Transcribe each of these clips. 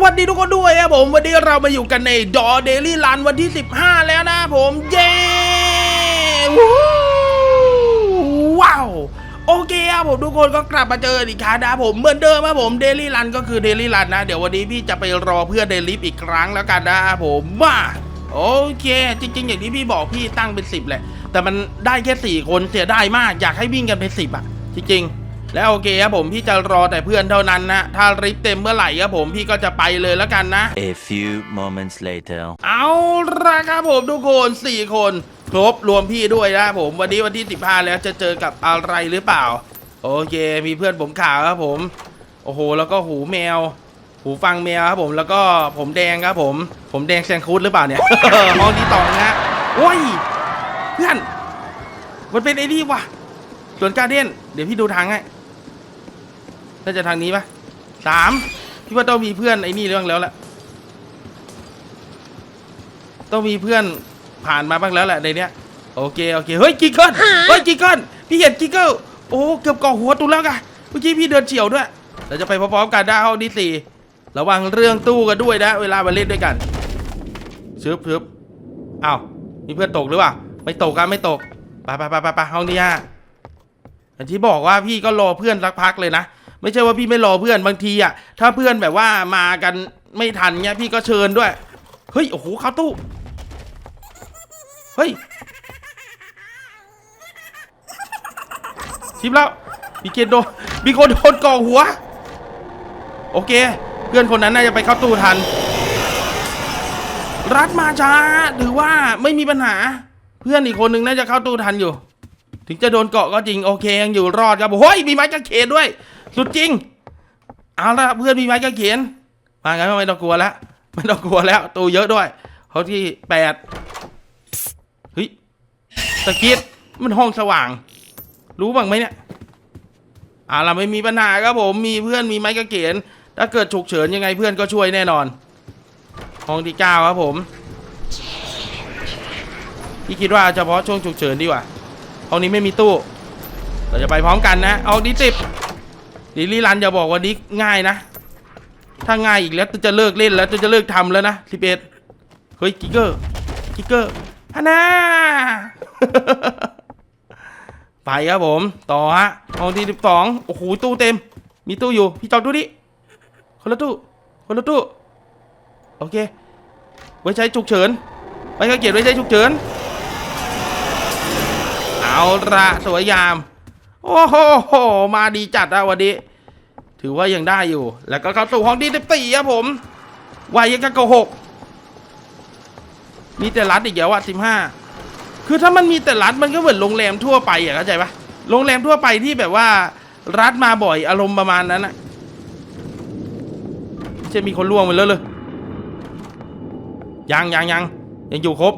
วัสดีทุกคนด้วยครับผมวันนี้เรามาอยู่กันในดอเดลี่ลันวันที่ 15 แล้วนะผม เย้วู้ว้าวโอเคครับผมทุกคนก็กลับมาเจอกันอีกครั้งนะผมเหมือนเดิมครับผมเดลี่รันก็คือเดลี่รันนะ เดี๋ยววันนี้พี่จะไปรอเพื่อนเดลิฟอีกครั้งแล้วกันนะครับผมว่าโอเค จริง ๆ อย่างที่พี่บอกพี่ตั้งเป็น 10 แหละ แต่มันได้แค่ 4 คนเสียดายมากอยากให้วิ่งกันเป็น 10 อะ จริงๆ แล้วโอเคครับผมพี่จะรอแต่เพื่อนเท่านั้นนะถ้าริฟเต็มเมื่อไหร่ครับผมพี่ก็จะไปเลยแล้วกันนะ A few moments later. เอาละครับผมทุกคน4 คน ครบรวมพี่ด้วยนะครับผมวันนี้วันที่ 15 แล้วจะเจอกับอะไรหรือเปล่า โอเค มีเพื่อนผมขาวครับผม โอ้โห แล้วก็หูแมว หูฟังแมวครับผมแล้วก็ผมแดงครับผม ผมแดงแซงคูดหรือเปล่าเนี่ยห้องที่ตองนะโอ้ยเพื่อนมันเป็นไอ้นี่วะส่วนการเด่นเดี๋ยวพี่ดูทางให้ น่าจะทางนี้ปะสามพี่ว่าต้องมีเพื่อนไอ้นี่เรื่องแล้วแหละต้องมีเพื่อนผ่านมาบ้างแล้วแหละในเนี้ย โอเคโอเคเฮ้ยกิกเกิลเฮ้ยกิกเกิลพี่เห็นกิกเกิลโอ้เกือบก่อหัวตุนแล้วไงเมื่อกี้พี่เดินเฉียวด้วยเราจะไปพร้อมๆกันได้ห้องที่สี่ระวังเรื่องตู้กันด้วยนะ เวลามาเล่นด้วยกันชึบชึบอ้าวมีเพื่อนตกหรือเปล่าไม่ตกกันไม่ตกไปไปไปไปไปห้องที่ห้าอย่างที่บอกว่าพี่ก็รอเพื่อนสักพักเลยนะ ไม่ใช่ว่าพี่ไม่รอเพื่อนบางทีอะถ้าเพื่อนแบบว่ามากันไม่ทันเนี้ยพี่ก็เชิญด้วย เฮ้ย โอ้โหเข้าตู้ เฮ้ย ชิปแล้วมีเกนโดนมีคนโดนก่อหัว โอเค เพื่อนคนนั้นน่าจะไปเข้าตู้ทัน รัดมาช้าถือว่าไม่มีปัญหา เพื่อนอีกคนหนึ่งน่าจะเข้าตู้ทันอยู่ ถึงจะโดนเกาะก็จริงโอเคยังอยู่รอดครับเฮ้ยมีไม้กางเขนด้วย สุดจริง เอาละเพื่อนมีไม้กางเขียน มางั้นไม่ต้องกลัวแล้วไม่ต้องกลัวแล้วตัวเยอะด้วยเขาที่แปดเฮ้ยตะกิดมันห้องสว่าง รู้บ้างไหมเนี่ยอ่าเราไม่มีปัญหาครับผมมีเพื่อนมีไม้กางเขนถ้าเกิดฉุกเฉินยังไงเพื่อนก็ช่วยแน่นอน ห้องที่เก้าครับผมพี่คิดว่าเฉพาะช่วงฉุกเฉินดีกว่าห้องนี้ไม่มีตู้ เราจะไปพร้อมกันนะ เอาดีสิบ ดิลี่รันอย่าบอกว่านี้ง่ายนะ ถ้าง่ายอีกแล้วจะเลิกเล่นแล้วจะเลิกทำแล้วนะสิบเอ็ดเฮ้ยกิกเกอร์กิกเกอร์ฮานาไปครับผม ต่อฮะห้องที่สิบสองโอ้โหตู้เต็ม มีตู้อยู่ พี่จอดดูดิคนละตู้ คนละตู้ โอเค ไว้ใช้ฉุกเฉิน ไว้ข้าเกียรไว้ใช้ฉุกเฉิน เอาละสวยยาม โอ้โหมาดีจัดอะวันนี้ ถือว่ายังได้อยู่ แล้วก็เข้าสู่ห้องที่สิบสี่ครับผมวัยยังกับโกหก มีแต่รัดอีกแล้วอะสิบห้าคือถ้ามันมีแต่รัดมันก็เหมือนโรงแรมทั่วไปอะเข้าใจปะโรงแรมทั่วไปที่แบบว่า รัดมาบ่อยอารมณ์ประมาณนั้นอะจะมีคนล่วงไปแล้วเลยยังยังยังยังอยู่ครบ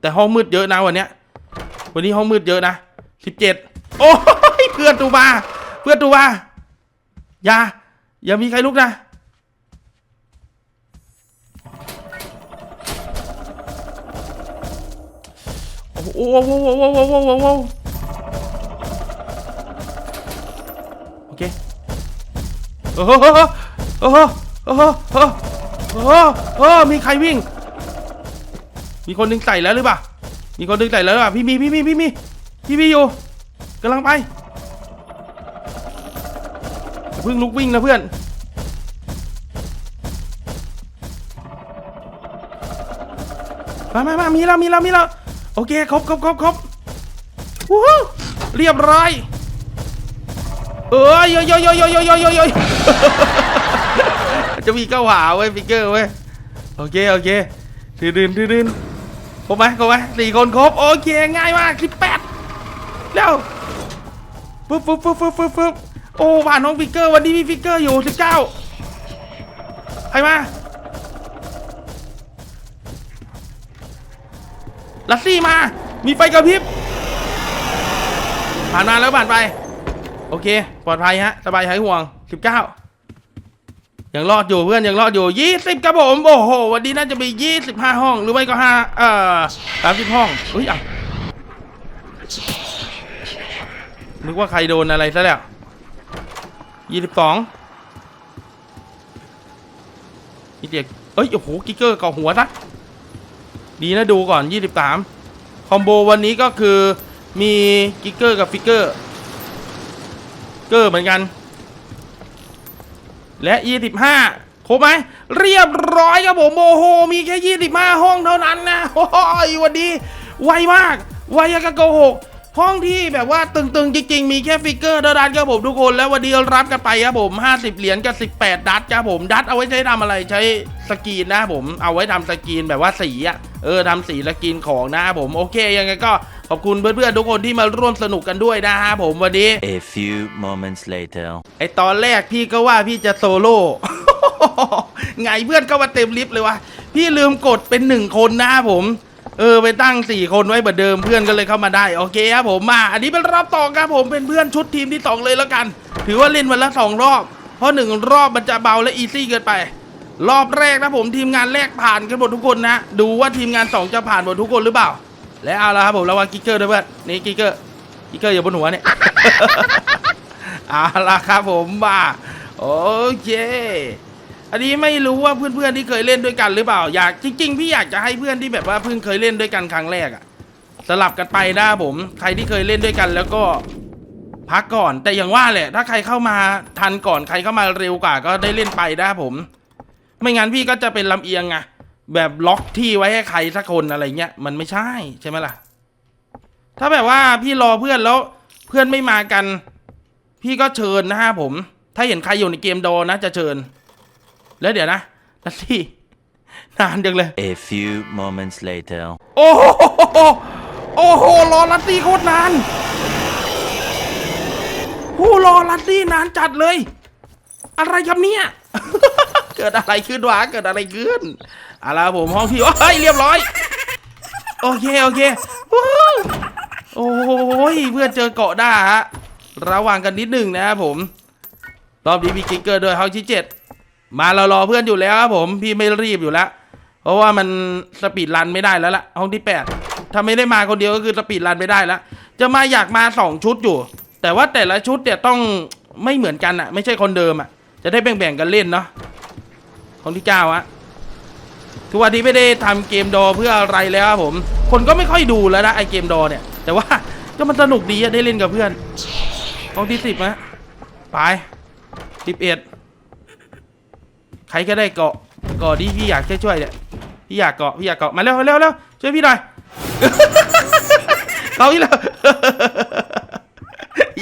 แต่ห้องมืดเยอะนะวันเนี้ยวันนี้ห้องมืดเยอะนะ สิบเจ็ดโอ้ยเพื่อนตูมา เพื่อนตูมา อย่า อย่ามีใครลุกนะโอ้โหโอ้โหโอ้โหโอ้โหโอ้โหโอ้โหโอเคโอ้โหโอ้โหโอ้โหโอ้โหโอ้มีใครวิ่ง มีคนนึงใส่แล้วหรือเปล่า มีคนนึงใส่แล้วหรือเปล่า พี่มี พี่มี พี่มี พี่มีอยู่กำลังไปเพิ่งลุกวิ่งนะเพื่อน มามามามีแล้วมีแล้วมีแล้วโอเคครบครบครบครบวู้เรียบร้อยเอ้ยโยโยโยโยโยโยโยโยจะมีเก้าหาเว้ยฟิกเกอร์เว้ยโอเคโอเคดืนดืนดืนดืนครบไหมครบไหมสี่คนครบโอเคง่ายมากสิบแปด แล้วปุ๊บปุ๊บปุ๊บปุ๊บปุ๊บปุ๊บโอ้ผ่านน้องฟิกเกอร์วันนี้มีฟิกเกอร์อยู่สิบเก้าใครมาลัสซี่มา มีไฟกระพริบ ผ่านมาแล้วผ่านไป โอเค ปลอดภัยฮะ สบายหายห่วง 19 ยังรอดอยู่เพื่อนยังรอดอยู่ 20ครับผม โอ้โห วันนี้น่าจะมี 25 ห้อง หรือไม่ก็ 5 เอ่อ 30 ห้อง อุ้ยอะ นึกว่าใครโดนอะไรซะแล้ว22นี่เดียเอ้ย โอ้โห กิกเกอร์กาะหัวนะดีนะดูก่อน23คอมโบวันนี้ก็คือมีกิกเกอร์กับฟิกเกอร์ เกอร์เหมือนกัน และ25ครบไหมเรียบร้อยครับผมโอ้โห มีแค่ 25 ห้องเท่านั้นนะโอ้ยวันนี้ไวมาก ไวยังกับโกหก ห้องที่แบบว่าตึงๆ จริงๆ มีแค่ฟิกเกอร์เท่านั้นครับผมทุกคนแล้ววันนี้รับกันไปครับผม 50 เหรียญกับ 18 ดัตครับผม ดัตเอาไว้ใช้ทำอะไรใช้สกรีนนะครับผมเอาไว้ทำสกรีนแบบว่าสีอะเออทำสีสกรีนของนะครับผมโอเคยังไงก็ขอบคุณเพื่อนๆทุกคนที่มาร่วมสนุกกันด้วยนะครับผมวันนี้ A few moments later. ไอตอนแรกพี่ก็ว่าพี่จะโซโล่ไงเพื่อนก็มาเต็มลิฟต์เลยวะพี่ลืมกดเป็นหนึ่งคนนะครับผม เออไปตั้งสี่คนไว้เหมือนเดิมเพื่อนก็เลยเข้ามาได้โอเคครับผมมาอันนี้เป็นรอบต่อครับผมเป็นเพื่อนชุดทีมที่สองเลยแล้วกัน ถือว่าเล่นวันละสองรอบ เพราะหนึ่งรอบมันจะเบาและอีซี่เกินไป รอบแรกนะผมทีมงานแรกผ่านกันหมดทุกคนนะ ดูว่าทีมงานสองจะผ่านหมดทุกคนหรือเปล่า และเอาละครับผมระวังกิกเกอร์ด้วยเพื่อนนี่กิกเกอร์กิกเกอร์อยู่บนหัวเนี่ยเอาละครับผมมาโอเค อันนี้ไม่รู้ว่าเพื่อนๆที่เคยเล่นด้วยกันหรือเปล่าอยากจริง ๆ พี่อยากจะให้เพื่อนที่แบบว่าเพิ่งเคยเล่นด้วยกันครั้งแรกอะสลับกันไปนะผมใครที่เคยเล่นด้วยกัน แล้วก็พักก่อน แต่อย่างว่าแหละ ถ้าใครเข้ามาทันก่อนใครเข้ามาเร็วกว่า ก็ได้เล่นไปนะผม ไม่งั้นพี่ก็จะเป็นลำเอียงไงแบบล็อกที่ไว้ให้ใครสักคนอะไรเงี้ยมันไม่ใช่ใช่ไหมล่ะ ถ้าแบบว่าพี่รอเพื่อนแล้วเพื่อนไม่มากัน พี่ก็เชิญนะฮะผม ถ้าเห็นใครอยู่ในเกมโดนะจะเชิญ แล้วเดี๋ยวนะนัทที่นานจังเลย A few moments later. โอ้โหโอ้โหรอลัตตี้โคตรนานโอ้รอลัตตี้นานจัดเลย อะไรครับเนี่ย เกิดอะไรขึ้นวะเกิดอะไรขึ้นเอะไรผมห้องพี่เฮ้ยเรียบร้อย โอเคโอเคว้าวโอ้ยเพื่อนเจอเกาะด้าฮะระวังกันนิดหนึ่งนะครับผม รอบนี้มีกิกเกอร์ด้วยห้องที่เจ็ด มาเรารอเพื่อนอยู่แล้วครับผมพี่ไม่รีบอยู่แล้ว เพราะว่ามันสปีดรันไม่ได้แล้วล่ะห้องที่แปดถ้าไม่ได้มาคนเดียวก็คือสปีดรันไม่ได้แล้วจะมาอยากมาสองชุดอยู่ แต่ว่าแต่ละชุดเนี่ยต้องไม่เหมือนกันอะไม่ใช่คนเดิมอะจะได้แบ่งๆกันเล่นเนาะห้องที่เก้าอะทุกวันนี้ไม่ได้ทำเกมดอเพื่ออะไรแล้วครับผม คนก็ไม่ค่อยดูแล้วนะไอเกมดอเนี่ย แต่ว่าก็มันสนุกดีอะได้เล่นกับเพื่อนห้องที่สิบนะไปสิบเอ็ด ใครก็ได้เกาะเกาะที่พี่อยากช่วยช่วยเนี่ยพี่อยากเกาะพี่อยากเกาะมาเร็วเร็วเร็วช่วยพี่หน่อยเขาอีกแล้ว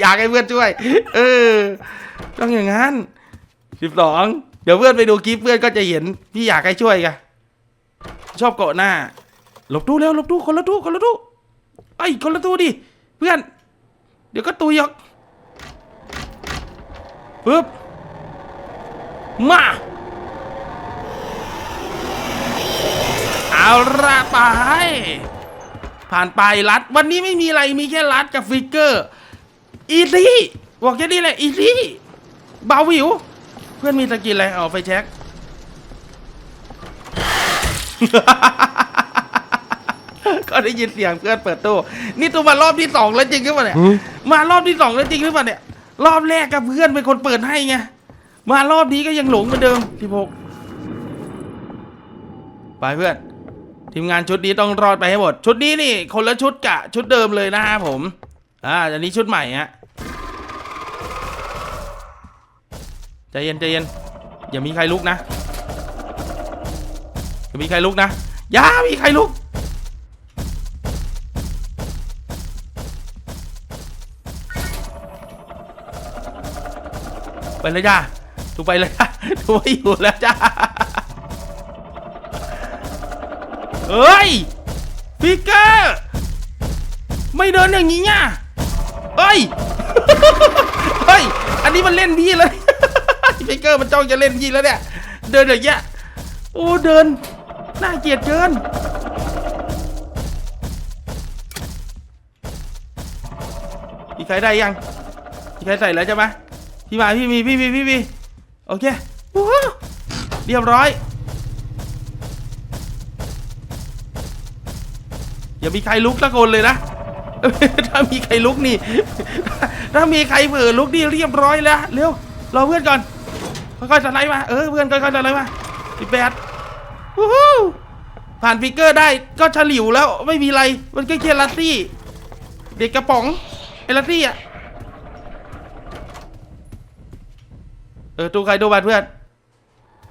อยากให้เพื่อนช่วย เออต้องอย่างนั้นสิบสองเดี๋ยวเพื่อนไปดูคลิปเพื่อนก็จะเห็นพี่อยากให้ช่วยกันชอบเกาะหน้าหลบตู้เร็วหลบตู้คนละตู้คนละตู้ไอ้คนละตู้ดิเพื่อน เดี๋ยวก็ตุยหรอกปึ๊บมา เอาละไป ผ่านไปรัด วันนี้ไม่มีอะไรมีแค่รัดกับฟิกเกอร์ อีซี่บอกแค่นี้แหละอีซี่เบาหวิว เพื่อนมีสกินอะไรเอาไฟแช็กก็ได้ยินเสียงเพื่อนเปิดตู้นี่ตัวมารอบที่สองแล้วจริงหรือเปล่าเนี่ยมารอบที่สองแล้วจริงหรือเปล่าเนี่ยรอบแรกกับเพื่อนเป็นคนเปิดให้ไงมารอบนี้ก็ยังหลงเหมือนเดิมสิบหกไปเพื่อน ทีมงานชุดนี้ต้องรอดไปให้หมด ชุดนี้นี่ คนละชุดกะ ชุดเดิมเลยนะฮะผม อ่าอันนี้ชุดใหม่ฮะใจเย็นใจเย็นอย่ามีใครลุกนะอย่ามีใครลุกนะอย่ามีใครลุกไปเลยจ้าถูกไปเลยจ้าถูกไม่อยู่แล้วจ้า เฮ้ยฟิกเกอร์ไม่เดินอย่างนี้เนี่ยเฮ้ยเฮ้ยอันนี้มันเล่นพี่เลยฟิกเกอร์มันจ้องจะเล่นพี่แล้วเนี่ยเดินอย่างเงี้ยโอ้เดินน่าเกลียดเกินพี่ใครได้ยังพี่ใครใส่แล้วใช่ไหมพี่มาพี่มีพี่มีพี่มีโอเคเรียบร้อย อย่ามีใครลุกตะโกนเลยนะ ถ้ามีใครลุกนี่ ถ้ามีใครเผลอลุกนี่เรียบร้อยแล้วเร็วรอเพื่อนก่อนค่อยๆสไลด์มาเออเพื่อนค่อยๆสไลด์มาสิบแปดวู้ฮู้ผ่านฟิกเกอร์ได้ก็ฉลิวแล้วไม่มีอะไรมันก็แค่ลัตตี้เด็กกระป๋องไอ้ลัตตี้อะเออตู้ใครตู้บัตเพื่อน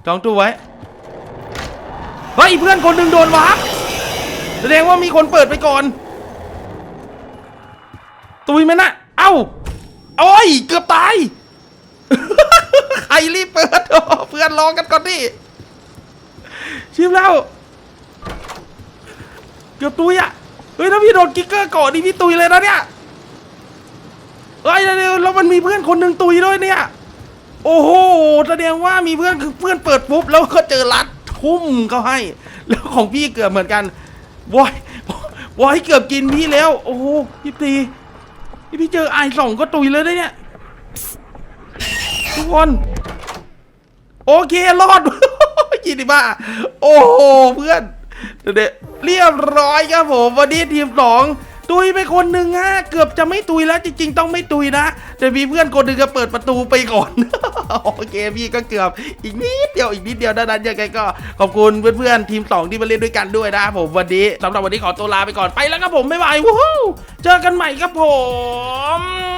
จองตู้ไว้เฮ้ยเพื่อนคนหนึ่งโดนวาร์ แสดงว่ามีคนเปิดไปก่อน ตุยมันนะเอ้าโอ้ย เกือบตาย ใครรีบเปิดโอ้เพื่อนรอกันก่อนดิชิมแล้ว เกือบตุยอะ เฮ้ยถ้าพี่โดนกิ๊กเกอร์ก่อนนี่พี่ตุยเลยนะเนี่ยเฮ้ยแล้วมันมีเพื่อนคนหนึ่งตุยด้วยเนี่ย โอ้โหแสดงว่ามีเพื่อนคือเพื่อนเปิดปุ๊บแล้วก็เจอรัดทุ่มเขาให้ แล้วของพี่เกือบเหมือนกัน วอยวอยเกือบกินพี่แล้ว โอ้โหพี่ตีพี่พี่เจอไอสองก็ตุยเลยได้เนี่ยทุกคน โอเครอดยี่สิบ้าโอ้โหเพื่อนเดี๋ยวเรียบร้อยครับผมวันนี้ทีมสอง ตุยไปคนหนึ่งฮะเกือบจะไม่ตุยแล้วจริง ๆ ต้องไม่ตุยนะแต่มีเพื่อนคนหนึ่งก็เปิดประตูไปก่อน โอเคพี่ก็เกือบอีกนิดเดียวอีกนิดเดียวด้านั้นยังไงก็ขอบคุณเพื่อนๆทีมสองที่มาเล่นด้วยกันด้วยนะผมวันนี้สำหรับวันนี้ขอตัวลาไปก่อนไปแล้วครับผมบ๊ายบายวู้ฮู้เจอกันใหม่ครับผม